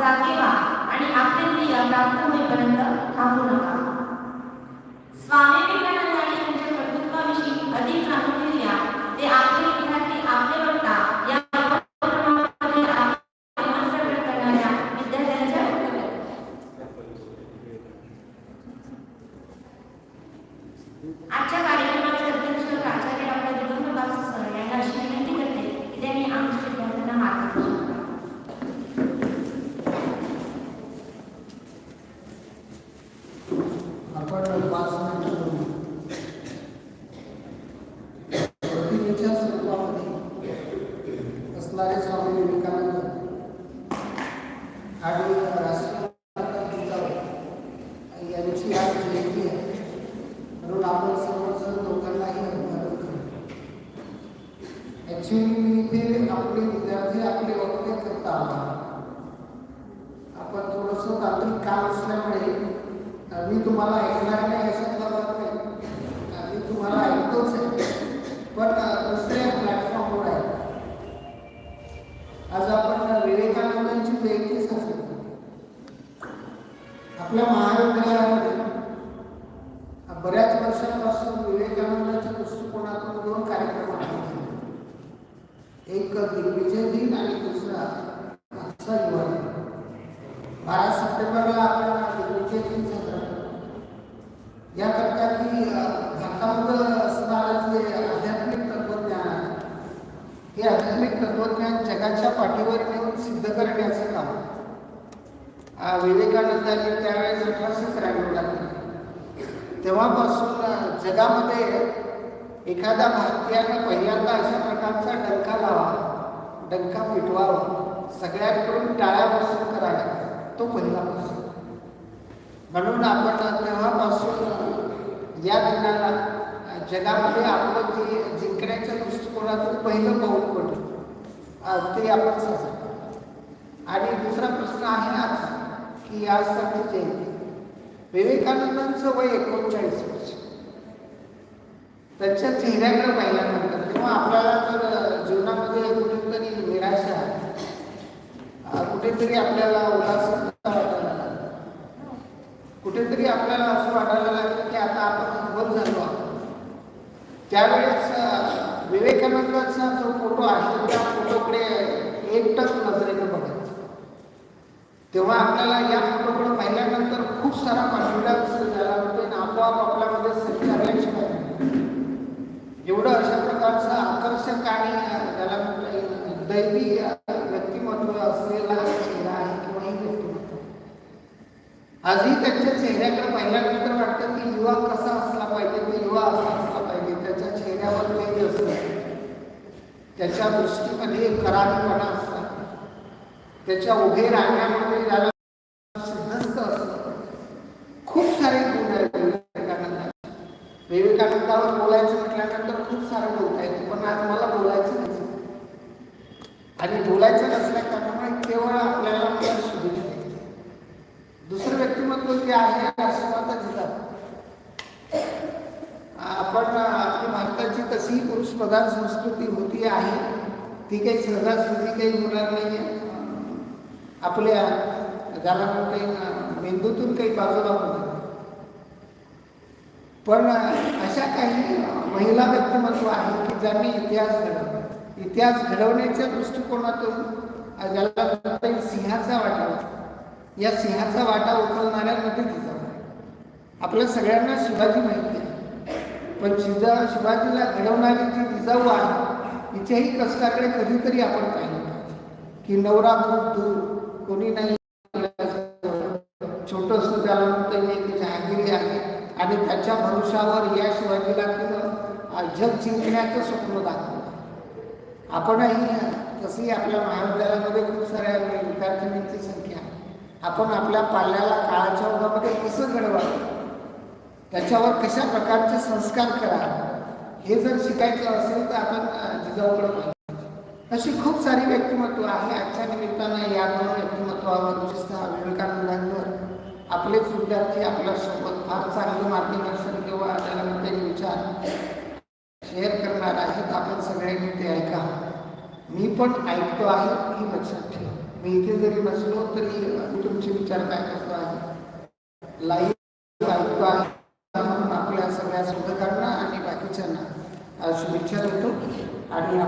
जागे व्हा आणि आपले ध्येय प्राप्त होईपर्यंत थांबू नका. स्वामी विवेकानंदांनी त्यांच्या कर्तृत्वाविषयी अधिक जाणून ते आपले विद्यार्थी आपले वक्ता या विद्यार्थ्यांच्या आजच्या असणारे स्वामी विवेकानंद. आणि राष्ट्रपिता जिजाऊ यांची आज जयंती आहे. म्हणून आपण सर्वजण लोकांनाही अभिवादन करू ॲक्च्युली मी आपले विद्यार्थी आपले वक्ते करता आपण थोडंसं तांत्रिक काम असल्यामुळे अ, मी तुम्हाला ऐकणार नाही. वर्षापासून विवेकानंदाच्या दृष्टिकोनातून दोन कार्यक्रम आहेत एक दिग्विजय दिन आणि दुसरा आजचा युवा दिन. बारा सप्टेंबरला आपण दिग्विजय दिन साजरा करतो. याकरता की भारतामध्ये असणारं जे आध्यात्मिक तत्वज्ञान आहे. हे आध्यात्मिक तत्वज्ञान जगाच्या पाठीवर नेऊन सिद्ध करण्याचं काम विवेकानंदांनी त्यावेळेस अठराशे त्र्याण्णवला केलं. तेव्हापासून जगामध्ये एखाद्या भारतीयानं पहिल्यांदा अशा प्रकारचा डंका लावा डंका पिटवावा सगळ्यांकडून टाळ्या बसून कराव्या तो पहिला पासून म्हणून आपण तेव्हापासून या दिनाला जगामध्ये आपलं जे जिंकण्याच्या दृष्टिकोनातून पहिलं पाऊल पडलं ते आपण साजरं आणि दुसरा प्रश्न आहे आजचा की आज जयंती. विवेकानंदांचं वय एकोणचाळीस वर्ष. त्यांच्या चेहऱ्याकडे पाहिल्यानंतर तेव्हा आपल्याला जर जीवनामध्ये कुठेतरी निराशा कुठेतरी आपल्याला उदासीनता वाटायला लागली. कुठेतरी आपल्याला असं वाटायला लागलं की आता आपण बंद झालो आहोत. त्यावेळेस विवेकानंदाचा जो फोटो आहे त्या फोटोकडे एकटक नजरेनं बघायचं. तेव्हा आपल्याला या फोटोकडे पाहिल्यानंतर खूप सारा कॉन्फिडन्स झाला होते आणि आपोआप आपल्यामध्ये संचारल्याशिवाय एवढं अशा प्रकारचं आकर्षक आणि अ, त्याला म्हणता येईल दैवी व्यक्तिमत्व असलेला चेहरा आहे किंवा ही व्यक्तिमत्व. आजही त्यांच्या चेहऱ्याकडे पाहिल्यानंतर वाटतं की युवा कसा असला पाहिजे तो युवा असा असला पाहिजे त्याच्या चेहऱ्यावर तेज असतं त्याच्या दृष्टीमध्ये करारीपणा असला. त्याच्या उभे राहण्यामध्ये ज्याला सिद्धस्त असतं खूप सारे गुण आहेत विवेकानंदाचे विवेकानंदावर बोलायचं म्हटल्यानंतर खूप सारं बोलता येतं पण आज मला बोलायचं नाही. आणि बोलायचं नसल्या कारणामुळे केवळ आपल्याला मला शुभेच्छा दुसरं व्यक्तिमत्व जे आहे राष्ट्रमाता जिजाऊ आपण आपली भारताची तशी पुरुष प्रधान संस्कृती होती आहे. ती काही सहजासहजी काही होणार नाही आहे आपल्या ज्याला काही मेंदूतून काही बाजूला होणार पण अशा काही महिला व्यक्तिमत्व आहे की ज्यांनी इतिहास घडवला. इतिहास घडवण्याच्या दृष्टिकोनातून ज्याला म्हणता येईल सिंहाचा वाटा या सिंहाचा वाटा उचलणाऱ्यांमध्ये जिजाऊ आपल्या सगळ्यांना शिवाजी माहिती आहे. पण शिजा शिवाजीला घडवणारी जी जिजाऊ आहे तिच्याही कष्टाकडे कधीतरी आपण पाहिलं पाहिजे. की नवरा खूप दूर कोणी नाही. छोटस त्याला म्हणता येईल आणि त्याच्या भरोशावर या शिवाजीला तिनं जग जिंकण्याचं स्वप्न दाखवलं. आपणही तशी आपल्या महाविद्यालयामध्ये खूप साऱ्या विद्यार्थिनींची संख्या आपण आपल्या पाल्याला काळाच्या ओघामध्ये कसं घडवावं? त्याच्यावर कशा प्रकारचे संस्कार करा हे जर शिकायचं असेल तर आपण जिजाऊकडे पाहिजे अशी खूप सारी व्यक्तिमत्व आहे. आजच्या निमित्तानं या दोन व्यक्तिमत्वावर विशेषतः विवेकानंदांवर आपलेच विद्यार्थी आपल्यासोबत फार चांगलं मार्गदर्शन किंवा आपल्याला विचार शेअर करणार आहेत आपण सगळ्यांनी ते ऐका. मी पण ऐकतो आहे ही लक्षात ठेवा. मी इथे जरी नसलो तरी मी तुमचे विचार काय करतो आहे? लाईव्ह ऐकतो आहे म्हणून आपल्या सगळ्या शोधकांना आणि बाकीच्यांना शुभेच्छा देतो. आणि